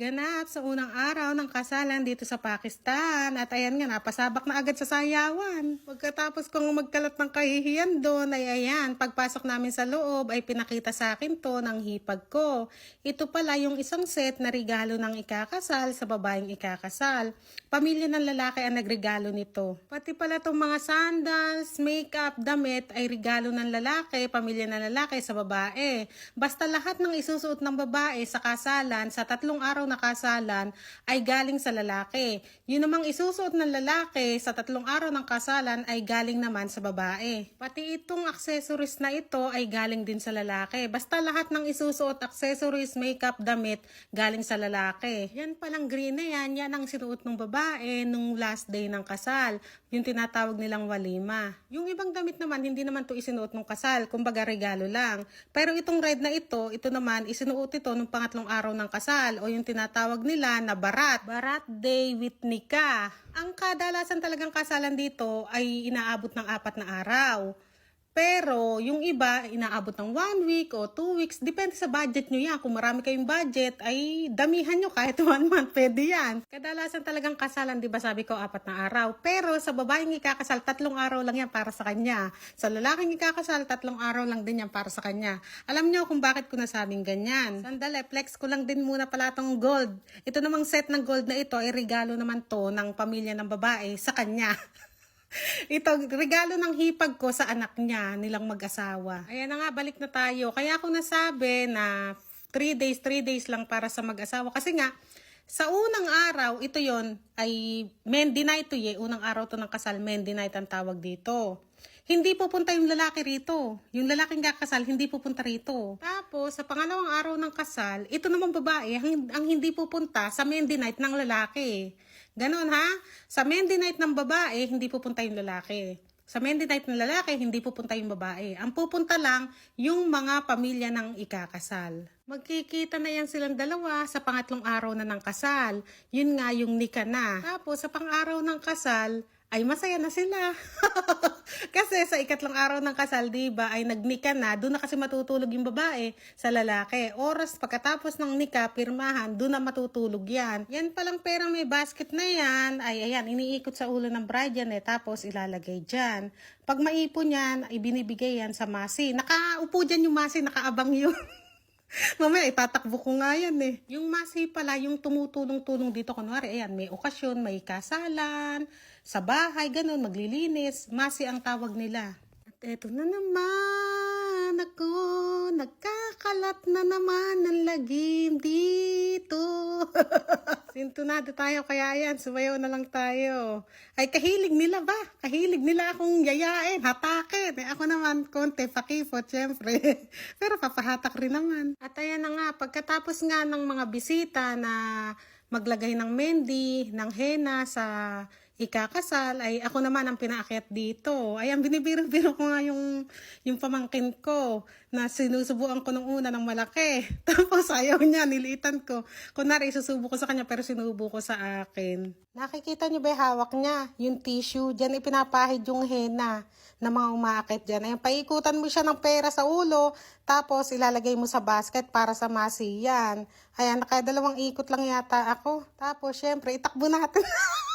Ganap sa unang araw ng kasalan dito sa Pakistan. At ayan nga, napasabak na agad sa sayawan. Pagkatapos kong magkalat ng kahihiyan doon, ay ayan, pagpasok namin sa loob, ay pinakita sa akin to ng hipag ko. Ito pala yung isang set na regalo ng ikakasal sa babaeng ikakasal. Pamilya ng lalaki ang nagregalo nito. Pati pala tong mga sandals, makeup, damit ay regalo ng lalaki, pamilya ng lalaki sa babae. Basta lahat ng isusuot ng babae sa kasalan, sa tatlong araw na kasalan, ay galing sa lalaki. Yun namang isusuot ng lalaki sa tatlong araw ng kasalan ay galing naman sa babae. Pati itong accessories na ito ay galing din sa lalaki. Basta lahat ng isusuot, accessories, makeup, damit, galing sa lalaki. Yan palang green na yan, yan ang sinuot ng babae nung last day ng kasal. Yung tinatawag nilang walima. Yung ibang damit naman, hindi naman to isinuot ng kasal, kumbaga regalo lang. Pero itong red na ito, ito naman, isinuot ito nung pangatlong araw ng kasal o yung tinatawag nila na barat. Barat day with nika. Ang kadalasan talagang kasalan dito ay inaabot ng apat na araw. Pero yung iba, inaabot ng one week o two weeks. Depende sa budget nyo yan. Kung marami kayong budget, ay damihan nyo kahit one month. Pwede yan. Kadalasan talagang kasalan, di ba sabi ko, apat na araw. Pero sa babaeng ikakasal, tatlong araw lang yan para sa kanya. Sa lalaking ikakasal, tatlong araw lang din yan para sa kanya. Alam nyo kung bakit ko nasabing ganyan. Sandali, flex ko lang din muna pala tong gold. Ito namang set ng gold na ito ay regalo naman to ng pamilya ng babae sa kanya. Ito, regalo ng hipag ko sa anak niya, nilang mag-asawa. Ayan na nga, balik na tayo. Kaya ako nasabi na 3 days, 3 days lang para sa mag-asawa. Kasi nga, sa unang araw, ito yon ay Mendy night to ye. Unang araw to ng kasal, Mendy night ang tawag dito. Hindi pupunta yung lalaki rito. Yung lalaking kakasal, hindi pupunta rito. Tapos, sa pangalawang araw ng kasal, ito naman babae, ang, ang hindi pupunta sa Mendy night ng lalaki. Ganon ha? Sa Mendy night ng babae, hindi pupunta yung lalaki. Sa Mendy night ng lalaki, hindi pupunta yung babae. Ang pupunta lang, yung mga pamilya ng ikakasal. Magkikita na yan silang dalawa sa pangatlong araw na ng kasal. Yun nga yung nika na. Tapos sa pang-araw ng kasal, ay masaya na sila. kasi sa ikatlong araw ng kasal, di ba, ay nagnika na, doon na kasi matutulog yung babae sa lalaki. Oras pagkatapos ng nika, pirmahan, doon na matutulog yan. Yan palang perang may basket na yan, ay ayan, iniikot sa ulo ng bride yan eh, tapos ilalagay dyan. Pag maipon yan, ay binibigay yan sa masi. Nakaupo dyan yung masi, nakaabang yun. Mamaya, itatakbo ko nga yan eh. Yung masi pala, yung tumutulong-tulong dito, kunwari, ayan, may okasyon, may kasalan, sa bahay, ganun, maglilinis. Masi ang tawag nila. At eto na naman ako, nagkakalat na naman ng lagim dito. Sintunado tayo, kaya yan, sumayaw na lang tayo. Ay, kahilig nila ba? Kahilig nila akong yayain, hatakin. Eh, ako naman, konti, pakipot, syempre. Pero papahatak rin naman. At ayan na nga, pagkatapos nga ng mga bisita na maglagay ng mendi, ng henna sa ikakasal, ay ako naman ang pinaakyat dito. Ayan, binibiro-biro ko nga yung, yung pamangkin ko na sinusubuan ko nung una ng malaki. Tapos ayaw niya, nilitan ko. Kunwari, isusubo ko sa kanya pero sinubo ko sa akin. Nakikita niyo ba hawak niya? Yung tissue, dyan ipinapahid yung henna na mga umaakit dyan. Ayan, paikutan mo siya ng pera sa ulo, tapos ilalagay mo sa basket para sa masi yan. Ayan, nakadalawang ikot lang yata ako. Tapos, syempre, itakbo natin.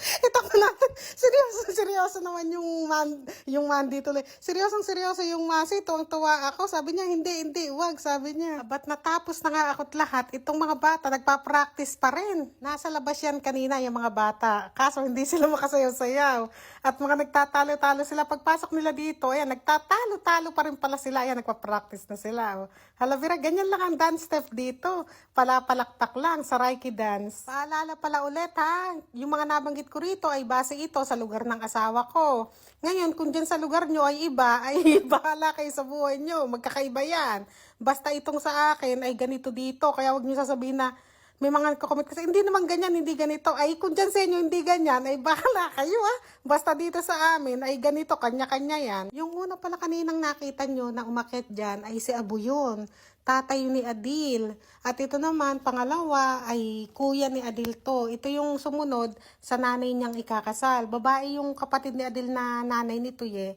Itakbo natin. Seryoso, seryoso naman yung man, yung man dito. Seryosong seryoso yung masi. Tuwang-tuwa ako. Sabi niya, hindi, hindi, wag. Sabi niya, ba't natapos na nga ako't lahat? Itong mga bata, nagpa-practice pa rin. Nasa labas yan kanina, yung mga bata. Kaso hindi sila makasayaw-sayaw. At mga nagtatalo-talo sila. Pagpasok nila dito, ayan, nagtatalo-talo pa rin pala sila. Ayan, nagpa-practice na sila. Oh. Halavira, ganyan lang ang dance step dito. Palapalakpak lang sa Reiki dance. Paalala pala ulit ha, yung mga nabanggit ko rito ay base ito sa lugar ng asawa ko. Ngayon, kung dyan sa lugar nyo ay iba, ay bahala kayo sa buhay nyo. Magkakaiba yan. Basta itong sa akin ay ganito dito. Kaya wag nyo sasabihin na may mga nagko-comment kasi hindi naman ganyan, hindi ganito. Ay kung dyan sa inyo hindi ganyan, ay bahala kayo ah. Basta dito sa amin ay ganito, kanya-kanya yan. Yung una pala kaninang nakita nyo na umakit dyan ay si Abu yun. Tatay ni Adil. At ito naman, pangalawa ay kuya ni Adil to. Ito yung sumunod sa nanay niyang ikakasal. Babae yung kapatid ni Adil na nanay ni Tuye.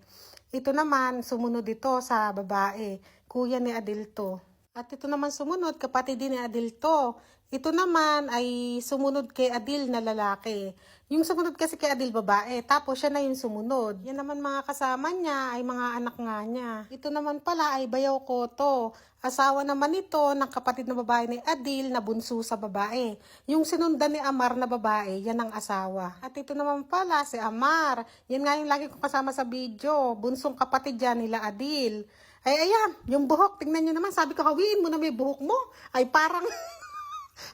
Ito naman, sumunod ito sa babae. Kuya ni Adil to. At ito naman sumunod, kapatid ni Adil to. Ito naman ay sumunod kay Adil na lalaki. Yung sumunod kasi kay Adil babae, tapos siya na yung sumunod. Yan naman mga kasama niya ay mga anak nga niya. Ito naman pala ay Bayaw Koto. Asawa naman ito ng kapatid na babae ni Adil na bunso sa babae. Yung sinundan ni Amar na babae, yan ang asawa. At ito naman pala si Amar. Yan nga yung lagi kong kasama sa video. Bunsong kapatid yan nila Adil. Ay, ayan, yung buhok, tingnan nyo naman, sabi ko, hawiin mo na may buhok mo. Ay, parang,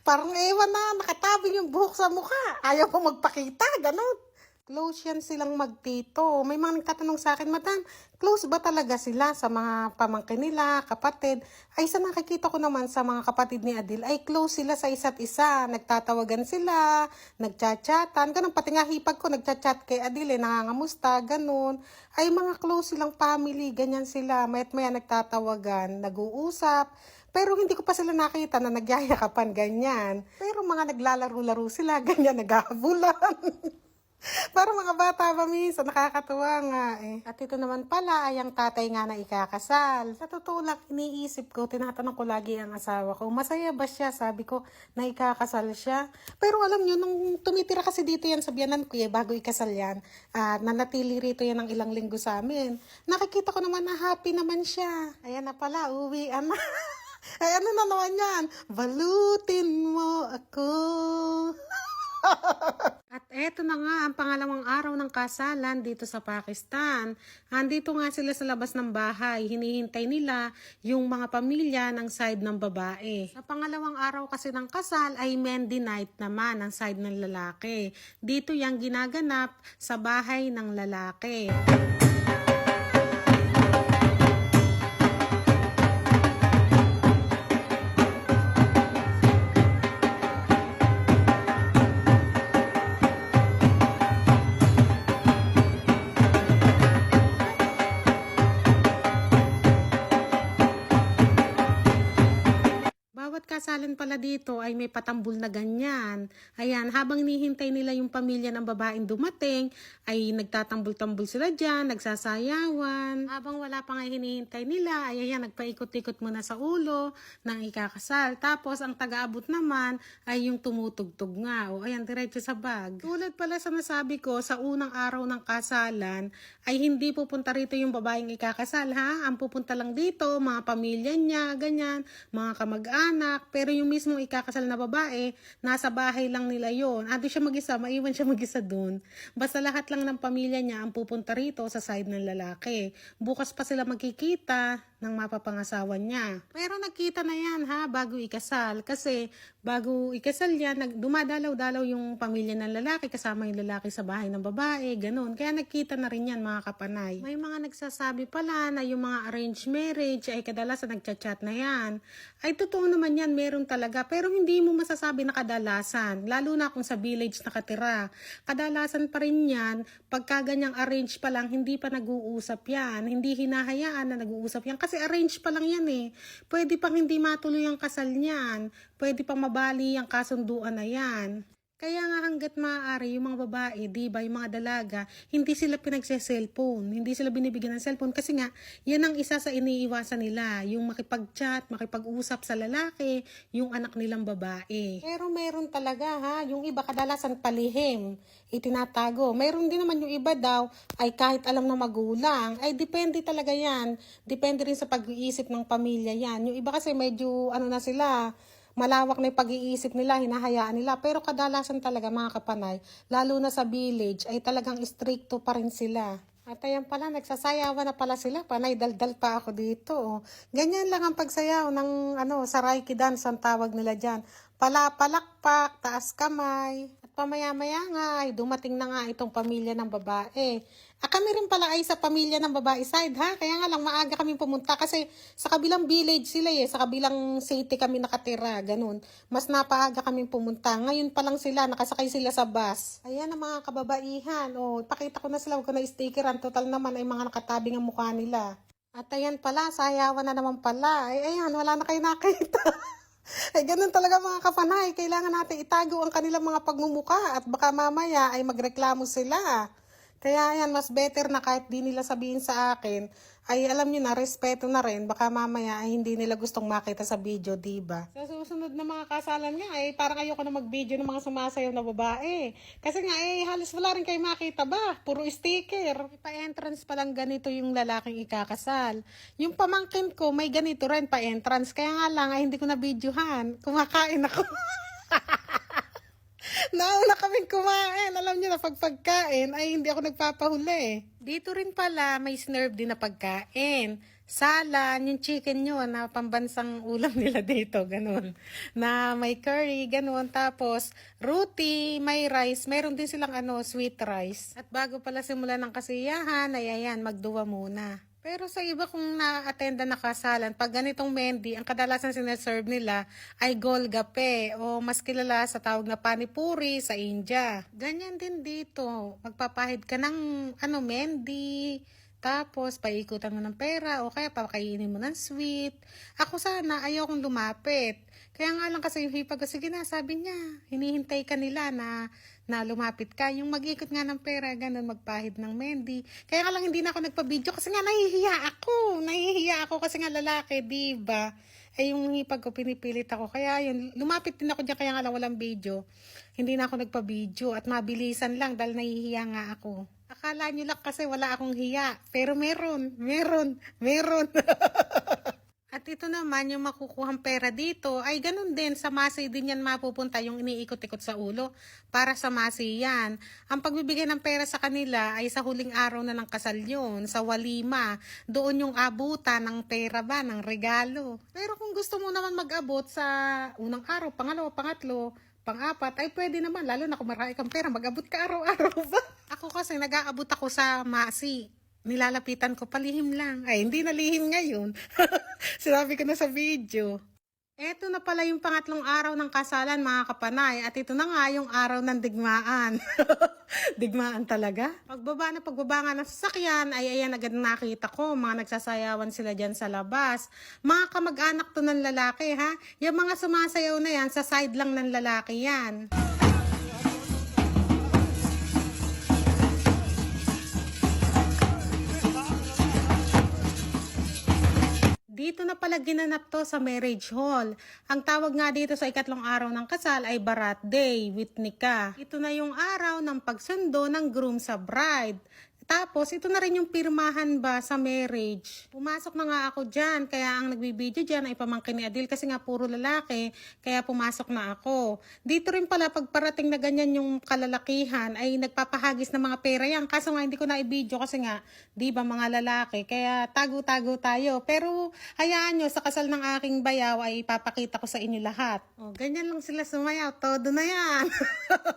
parang ewan na, nakatabing yung buhok sa mukha. Ayaw mo magpakita, ganun. Close yan silang magtito. May mga nagtatanong sa akin, Madam, close ba talaga sila sa mga pamangkin nila, kapatid? Ay, sa nakikita ko naman sa mga kapatid ni Adil, ay close sila sa isa't isa. Nagtatawagan sila, nagchat-chatan. Ganun, pati nga hipag ko, nagchat-chat kay Adil, eh, nangangamusta, ganun. Ay, mga close silang family, ganyan sila. Mayat maya nagtatawagan, nag-uusap. Pero hindi ko pa sila nakita na nagyayakapan, ganyan. Pero mga naglalaro-laro sila, ganyan, naghahabulan. Para mga bata ba minsan, nakakatuwa nga eh. At ito naman pala ay ang tatay nga na ikakasal. Sa totoo lang, iniisip ko, tinatanong ko lagi ang asawa ko, masaya ba siya? Sabi ko, na ikakasal siya. Pero alam nyo, nung tumitira kasi dito yan sa biyanan ko eh, bago ikasal yan, ah, nanatili rito yan ng ilang linggo sa amin. Nakikita ko naman na happy naman siya. Ayan na pala, uwi na. Ay, ano na naman yan? Balutin mo ako. At eto na nga ang pangalawang araw ng kasalan dito sa Pakistan. Andito nga sila sa labas ng bahay. Hinihintay nila yung mga pamilya ng side ng babae. Sa pangalawang araw kasi ng kasal ay Mendy night naman ang side ng lalaki. Dito yung ginaganap sa bahay ng lalaki. Bawat kasalan pala dito ay may patambul na ganyan. Ayan, habang nihintay nila yung pamilya ng babaeng dumating, ay nagtatambul-tambul sila dyan, nagsasayawan. Habang wala pa nga hinihintay nila, ay ayan, nagpaikot-ikot muna sa ulo ng ikakasal. Tapos, ang taga-abot naman ay yung tumutugtog nga. O ayan, diretso sa bag. Tulad pala sa nasabi ko, sa unang araw ng kasalan, ay hindi pupunta rito yung babaeng ikakasal, ha? Ang pupunta lang dito, mga pamilya niya, ganyan, mga kamag-anak, pero yung mismong ikakasal na babae, nasa bahay lang nila yon. Ando siya mag-isa, maiwan siya mag-isa dun. Basta lahat lang ng pamilya niya ang pupunta rito sa side ng lalaki. Bukas pa sila magkikita ng mapapangasawa niya. Pero nagkita na yan ha, bago ikasal. Kasi bago ikasal yan, nag, dumadalaw-dalaw yung pamilya ng lalaki, kasama yung lalaki sa bahay ng babae, ganun. Kaya nagkita na rin yan mga kapanay. May mga nagsasabi pala na yung mga arranged marriage ay kadalasan nagchat-chat na yan. Ay totoo naman yan, meron talaga. Pero hindi mo masasabi na kadalasan. Lalo na kung sa village nakatira. Kadalasan pa rin yan, pagka ganyang arrange pa lang, hindi pa nag-uusap yan. Hindi hinahayaan na nag-uusap yan. Arrange pa lang yan eh. Pwede pang hindi matuloy ang kasal niyan. Pwede pang mabali ang kasunduan na yan. Kaya nga hanggat maaari yung mga babae, di ba, yung mga dalaga, hindi sila pinagse-cellphone, hindi sila binibigyan ng cellphone kasi nga, yan ang isa sa iniiwasan nila, yung makipag-chat, makipag-usap sa lalaki, yung anak nilang babae. Pero meron talaga ha, yung iba kadalasan palihim, itinatago. Meron din naman yung iba daw, ay kahit alam ng magulang, ay depende talaga yan. Depende rin sa pag-iisip ng pamilya yan. Yung iba kasi medyo, ano na sila, malawak na yung pag-iisip nila, hinahayaan nila. Pero kadalasan talaga mga kapanay, lalo na sa village, ay talagang stricto pa rin sila. At ayan pala, nagsasayawan na pala sila. Panay, daldal pa ako dito. oh. Ganyan lang ang pagsayaw ng ano, saraiki dance ang tawag nila dyan. Palapalakpak, taas kamay. Pamaya-maya nga ay dumating na nga itong pamilya ng babae. Ah, kami rin pala ay sa pamilya ng babae side ha. Kaya nga lang maaga kami pumunta kasi sa kabilang village sila eh. Sa kabilang city kami nakatira. Ganun. Mas napaaga kami pumunta. Ngayon pa lang sila. Nakasakay sila sa bus. Ayan ang mga kababaihan. O, pakita ko na sila. Huwag ko na stickeran. Total naman ay mga nakatabing ang mukha nila. At ayan pala, sayawan na naman pala. Ay, ayan, wala na kayo nakita. Ay, ganun talaga mga kapanay. Kailangan natin itago ang kanilang mga pagmumuka at baka mamaya ay magreklamo sila. Kaya yan, mas better na kahit di nila sabihin sa akin, ay alam nyo na, respeto na rin. Baka mamaya ay hindi nila gustong makita sa video, di ba? Sa susunod na mga kasalan nga, ay parang ayoko na mag-video ng mga sumasayaw na babae. Kasi nga, eh, halos wala rin kayo makita ba? Puro sticker. Pa-entrance pa lang ganito yung lalaking ikakasal. Yung pamangkin ko, may ganito rin pa-entrance. Kaya nga lang, ay hindi ko na videohan. Kumakain ako. Nauna kaming kumain. Alam niyo na pag pagkain ay hindi ako nagpapahuli. Dito rin pala may snurb din na pagkain. Salan, yung chicken nyo na pambansang ulam nila dito, ganun. Na may curry, ganun. Tapos, roti, may rice. Meron din silang ano, sweet rice. At bago pala simula ng kasiyahan, ay ayan, magduwa muna. Pero sa iba kung na-attenda na kasalan, pag ganitong Mendy, ang kadalasan sineserve nila ay golgape o mas kilala sa tawag na panipuri sa India. Ganyan din dito. Magpapahid ka ng ano, Mendy, tapos paikutan mo ng pera o kaya pakainin mo ng sweet. Ako sana, ayaw kong lumapit. Kaya nga lang kasi yung hipag sige na, sabi niya, hinihintay ka nila na, na lumapit ka. Yung mag-ikot nga ng pera, ganun, magpahid ng Mendy. Kaya nga lang hindi na ako nagpa-video kasi nga nahihiya ako. Nahihiya ako kasi nga lalaki, di ba? Eh yung hipag ko, pinipilit ako. Kaya yun, lumapit din ako dyan, kaya nga lang walang video. Hindi na ako nagpa-video at mabilisan lang dahil nahihiya nga ako. Akala nyo lang kasi wala akong hiya. Pero meron, meron, meron. At ito naman, yung makukuhang pera dito, ay ganun din, sa Masi din yan mapupunta yung iniikot-ikot sa ulo. Para sa Masi yan. Ang pagbibigay ng pera sa kanila ay sa huling araw na ng kasal yun, sa walima. Doon yung abutan ng pera ba, ng regalo. Pero kung gusto mo naman mag-abot sa unang araw, pangalawa, pangatlo, pang-apat, ay pwede naman, lalo na kung marami kang pera, mag-abot ka araw-araw ba? Ako kasi nag-aabot ako sa Masi nilalapitan ko, palihim lang. Ay, hindi nalihim ngayon. Sinabi ko na sa video. Eto na pala yung pangatlong araw ng kasalan mga kapanay at ito na nga yung araw ng digmaan. digmaan talaga. Pagbaba na pagbaba nga ng sasakyan ay ayan agad nakita ko mga nagsasayawan sila dyan sa labas. Mga kamag-anak to ng lalaki ha. Yung mga sumasayaw na yan sa side lang ng lalaki yan. Dito na pala ginanap to sa marriage hall. Ang tawag nga dito sa ikatlong araw ng kasal ay Barat Day with Nika. Ito na yung araw ng pagsundo ng groom sa bride. Tapos, ito na rin yung pirmahan ba sa marriage. Pumasok na nga ako dyan, kaya ang nagbibideo dyan ay pamangkin ni Adil kasi nga puro lalaki, kaya pumasok na ako. Dito rin pala, pag parating na ganyan yung kalalakihan, ay nagpapahagis ng mga pera yan. Kaso nga, hindi ko na i-video kasi nga, di ba mga lalaki, kaya tago-tago tayo. Pero, hayaan nyo, sa kasal ng aking bayaw ay ipapakita ko sa inyo lahat. O, ganyan lang sila sumayaw, todo na yan.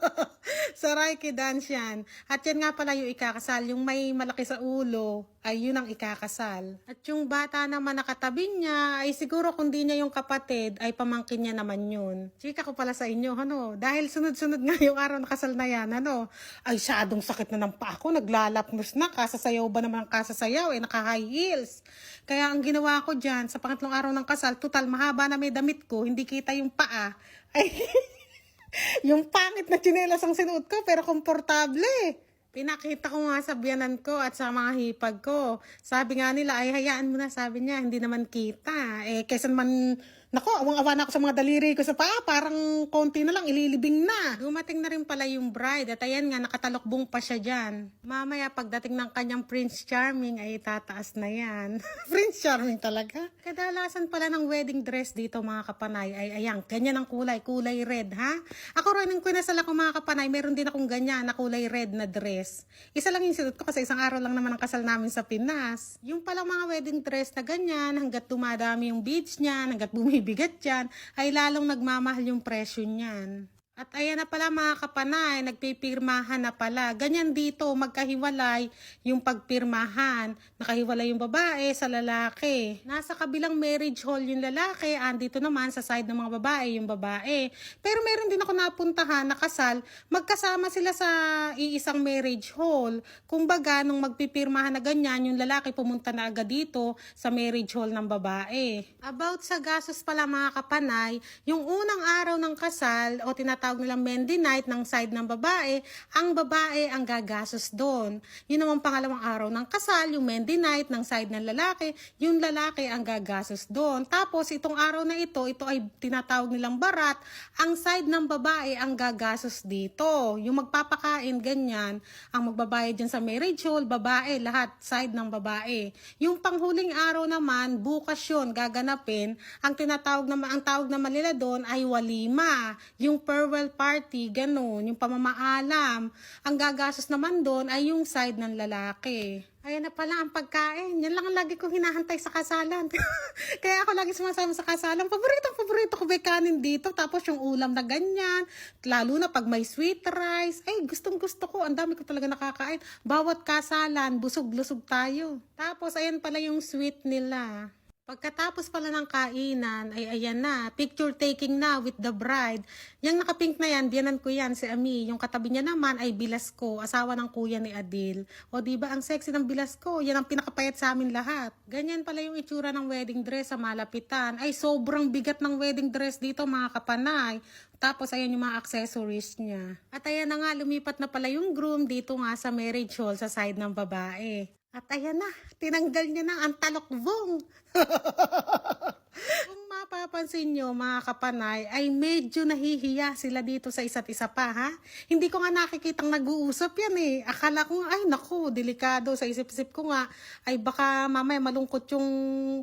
Saray dance yan. At yan nga pala yung ikakasal, yung may malaki sa ulo, ay yun ang ikakasal. At yung bata naman nakatabi niya, ay siguro kung di niya yung kapatid, ay pamangkin niya naman yun. Chika ko pala sa inyo, ano, dahil sunod-sunod nga yung araw na kasal na yan, ano, ay syadong sakit na ng paa ko, naglalapnos na, kasasayaw ba naman ang kasasayaw, eh, naka-high heels. Kaya ang ginawa ko dyan, sa pangatlong araw ng kasal, total mahaba na may damit ko, hindi kita yung paa. Ay, yung pangit na tsinelas ang sinuot ko, pero komportable. Pinakita ko nga sa biyanan ko at sa mga hipag ko. Sabi nga nila, ay hayaan mo na, sabi niya, hindi naman kita. Eh, kesa naman, nako, awang-awa na ako sa mga daliri ko sa paa, parang konti na lang, ililibing na. Dumating na rin pala yung bride at ayan nga, nakatalokbong pa siya dyan. Mamaya, pagdating ng kanyang Prince Charming, ay tataas na yan. Prince Charming talaga. Kadalasan pala ng wedding dress dito, mga kapanay, ay ayan, ganyan ang kulay, kulay red, ha? Ako rin yung kinasal ako mga kapanay, meron din akong ganyan na kulay red na dress. Isa lang yung sinot ko kasi isang araw lang naman ang kasal namin sa Pinas. Yung palang mga wedding dress na ganyan, hanggat dumadami yung beads niyan, hanggat bumibigat yan, ay lalong nagmamahal yung presyo niyan. At ayan na pala mga kapanay, nagpipirmahan na pala. Ganyan dito, magkahiwalay yung pagpirmahan. Nakahiwalay yung babae sa lalaki. Nasa kabilang marriage hall yung lalaki, andito naman sa side ng mga babae yung babae. Pero meron din ako napuntahan na kasal, magkasama sila sa iisang marriage hall. Kumbaga, nung magpipirmahan na ganyan, yung lalaki pumunta na agad dito sa marriage hall ng babae. About sa gastos pala mga kapanay, yung unang araw ng kasal o tinatawag tinatawag nilang Mendy Night ng side ng babae, ang babae ang gagastos doon. Yun naman pangalawang araw ng kasal, yung Mendy Night ng side ng lalaki, yung lalaki ang gagastos doon. Tapos itong araw na ito, ito ay tinatawag nilang barat, ang side ng babae ang gagastos dito. Yung magpapakain, ganyan, ang magbabayad dyan sa marriage hall, babae, lahat, side ng babae. Yung panghuling araw naman, bukas yun, gaganapin, ang tinatawag naman, ang tawag naman nila doon ay walima. Yung farewell party, ganun, yung pamamaalam. Ang gagastos naman doon ay yung side ng lalaki. Ayan na pala ang pagkain. Yan lang ang lagi kong hinahantay sa kasalan. Kaya ako lagi sumasama sa kasalan. Paborito, paborito ko may kanin dito. Tapos yung ulam na ganyan. Lalo na pag may sweet rice. Ay, gustong gusto ko. Ang dami ko talaga nakakain. Bawat kasalan, busog-lusog tayo. Tapos, ayan pala yung sweet nila. Pagkatapos pala ng kainan, ay ayan na, picture taking na with the bride. Yung nakapink na yan, biyanan ko yan, si Ami. Yung katabi niya naman ay Bilasco, asawa ng kuya ni Adil. O di ba ang sexy ng Bilasco, yan ang pinakapayat sa amin lahat. Ganyan pala yung itsura ng wedding dress sa malapitan. Ay sobrang bigat ng wedding dress dito mga kapanay. Tapos ayan yung mga accessories niya. At ayan na nga, lumipat na pala yung groom dito nga sa marriage hall sa side ng babae. At ayan na, tinanggal niya na ang talokbong. Kung mapapansin nyo mga kapanay, ay medyo nahihiya sila dito sa isa't isa pa ha. Hindi ko nga nakikitang nag-uusap yan eh. Akala ko ay naku, delikado sa isip-isip ko nga. Ay baka mamaya malungkot yung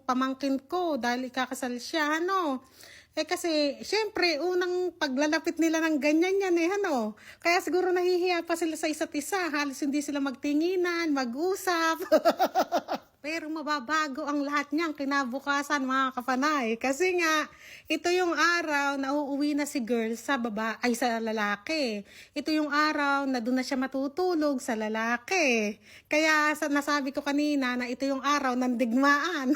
pamangkin ko dahil ikakasal siya, ano. Eh kasi, syempre, unang paglalapit nila ng ganyan yan eh, ano. Kaya siguro nahihiya pa sila sa isa't isa. Halos hindi sila magtinginan, mag-usap. Pero mababago ang lahat niyang kinabukasan mga kapanay. Kasi nga, ito yung araw na uuwi na si girl sa baba, ay sa lalaki. Ito yung araw na doon na siya matutulog sa lalaki. Kaya sa nasabi ko kanina na ito yung araw ng digmaan.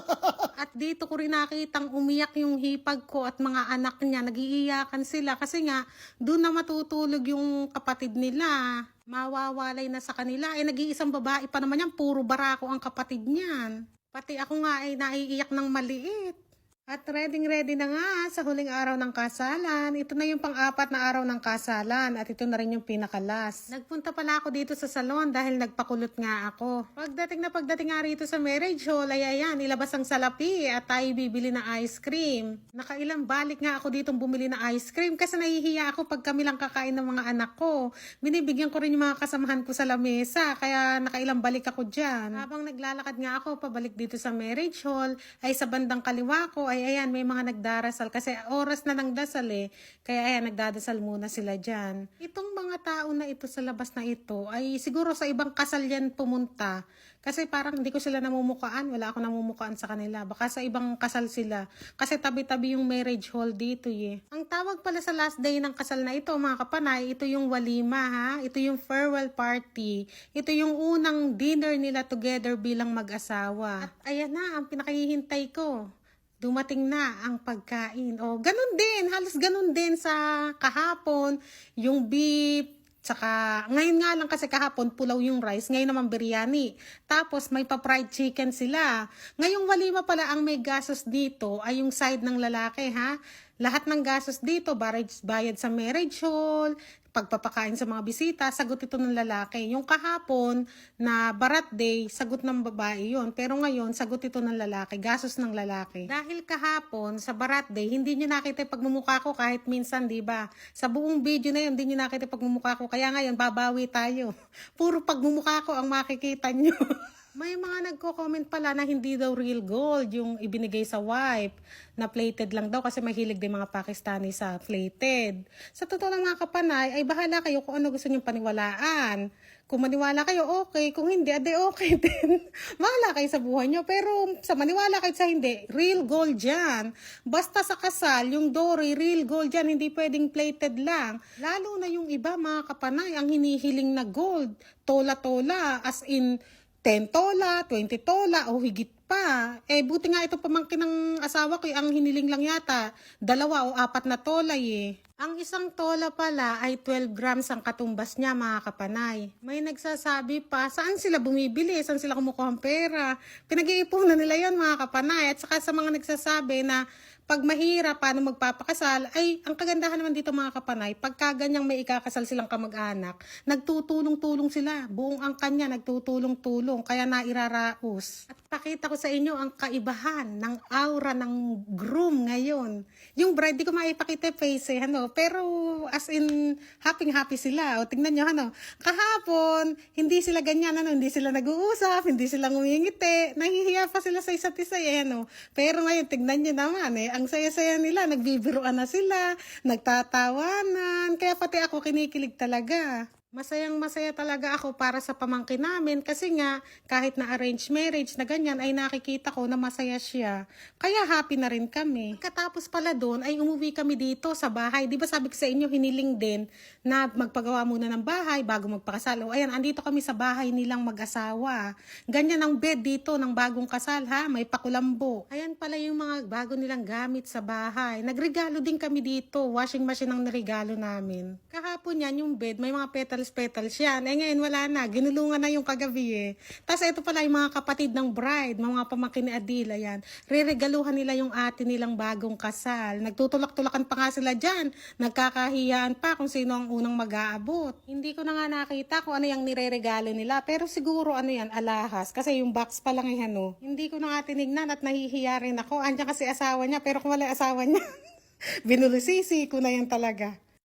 at dito ko rin nakitang umiyak yung hipag ko at mga anak niya. Nagiiyakan sila kasi nga doon na matutulog yung kapatid nila. Mawawalay na sa kanila. Eh nag-iisang babae pa naman yan. Puro barako ang kapatid niyan. Pati ako nga ay naiiyak ng maliit. At ready-ready na nga sa huling araw ng kasalan. Ito na yung pang-apat na araw ng kasalan at ito na rin yung pinakalas. Nagpunta pala ako dito sa salon dahil nagpakulot nga ako. Pagdating na pagdating nga rito sa marriage hall, ay ayan, ilabas ang salapi at tayo bibili ng ice cream. Nakailang balik nga ako dito bumili ng ice cream kasi nahihiya ako pag kami lang kakain ng mga anak ko. Binibigyan ko rin yung mga kasamahan ko sa lamesa kaya nakailang balik ako dyan. Habang naglalakad nga ako pabalik dito sa marriage hall, ay sa bandang kaliwa ko ay ayan, may mga nagdarasal kasi oras na ng dasal eh. Kaya ayan, nagdadasal muna sila dyan. Itong mga tao na ito sa labas na ito ay siguro sa ibang kasal yan pumunta. Kasi parang hindi ko sila namumukaan. Wala ako namumukaan sa kanila. Baka sa ibang kasal sila. Kasi tabi-tabi yung marriage hall dito eh. Ang tawag pala sa last day ng kasal na ito, mga kapanay, ito yung walima ha. Ito yung farewell party. Ito yung unang dinner nila together bilang mag-asawa. At ayan na, ang pinakahihintay ko dumating na ang pagkain. O, ganun din, halos ganun din sa kahapon, yung beef, Tsaka, ngayon nga lang kasi kahapon, pulaw yung rice. Ngayon naman biryani. Tapos, may pa-fried chicken sila. Ngayong walima pala ang may gasos dito ay yung side ng lalaki, ha? Lahat ng gasos dito, bayad, sa marriage hall, pagpapakain sa mga bisita, sagot ito ng lalaki. Yung kahapon na barat day, sagot ng babae yon Pero ngayon, sagot ito ng lalaki, gasos ng lalaki. Dahil kahapon, sa barat day, hindi nyo nakita pagmumukha ko kahit minsan, di ba? Sa buong video na yun, hindi nyo nakita pagmumukha ko. Kaya ngayon, babawi tayo. Puro pagmumukha ko ang makikita nyo. May mga nagko-comment pala na hindi daw real gold yung ibinigay sa wife na plated lang daw kasi mahilig din mga Pakistani sa plated. Sa totoo lang mga kapanay, ay bahala kayo kung ano gusto nyong paniwalaan. Kung maniwala kayo, okay. Kung hindi, ade okay din. Mahala kayo sa buhay nyo. Pero sa maniwala kayo sa hindi, real gold yan. Basta sa kasal, yung dory, real gold yan. Hindi pwedeng plated lang. Lalo na yung iba, mga kapanay, ang hinihiling na gold. Tola-tola, as in 10 tola, 20 tola, o higit pa. Eh, buti nga ito pamangkin ng asawa ko, eh, ang hiniling lang yata, dalawa o apat na tola eh. Ang isang tola pala ay 12 grams ang katumbas niya, mga kapanay. May nagsasabi pa, saan sila bumibili? Saan sila kumukuha ng pera? Pinag-iipunan nila yon mga kapanay. At saka sa mga nagsasabi na pag mahirap, paano magpapakasal, ay ang kagandahan naman dito mga kapanay, pagka ganyang may ikakasal silang kamag-anak, nagtutulong-tulong sila. Buong angkan niya, nagtutulong-tulong, kaya nairaraos. At pakita ko sa inyo ang kaibahan ng aura ng groom ngayon. Yung bride, di ko maipakita face eh, ano, pero as in, happy-happy sila. O tingnan nyo, ano, kahapon, hindi sila ganyan, ano, hindi sila nag-uusap, hindi sila ngumingiti, nahihiya pa sila sa isa't isa, eh, ano. Pero ngayon, tingnan nyo naman, eh, ang saya-saya nila, nagbibiruan na sila, nagtatawanan, kaya pati ako kinikilig talaga. Masayang masaya talaga ako para sa pamangkin namin kasi nga kahit na arranged marriage na ganyan ay nakikita ko na masaya siya. Kaya happy na rin kami. Katapos pala doon ay umuwi kami dito sa bahay. Di ba sabi ko sa inyo hiniling din na magpagawa muna ng bahay bago magpakasal. O ayan, andito kami sa bahay nilang mag-asawa. Ganyan ang bed dito ng bagong kasal ha. May pakulambo. Ayan pala yung mga bago nilang gamit sa bahay. Nagregalo din kami dito. Washing machine ang regalo namin. Kahapon yan yung bed. May mga petals petals yan. Eh ngayon wala na. Ginulungan na yung kagabi eh. Tapos ito pala yung mga kapatid ng bride. Mga pamangkin ni Adila yan. Reregaluhan nila yung ate nilang bagong kasal. Nagtutulak-tulakan pa nga sila dyan. Nagkakahiyaan pa kung sino ang unang mag-aabot. Hindi ko na nga nakita kung ano yung nireregalo nila. Pero siguro ano yan, alahas. Kasi yung box pa lang yan oh. Hindi ko na nga tinignan at nahihiya rin ako. Andiyan kasi asawa niya. Pero kung wala asawa niya, binulusisi ko na yan talaga.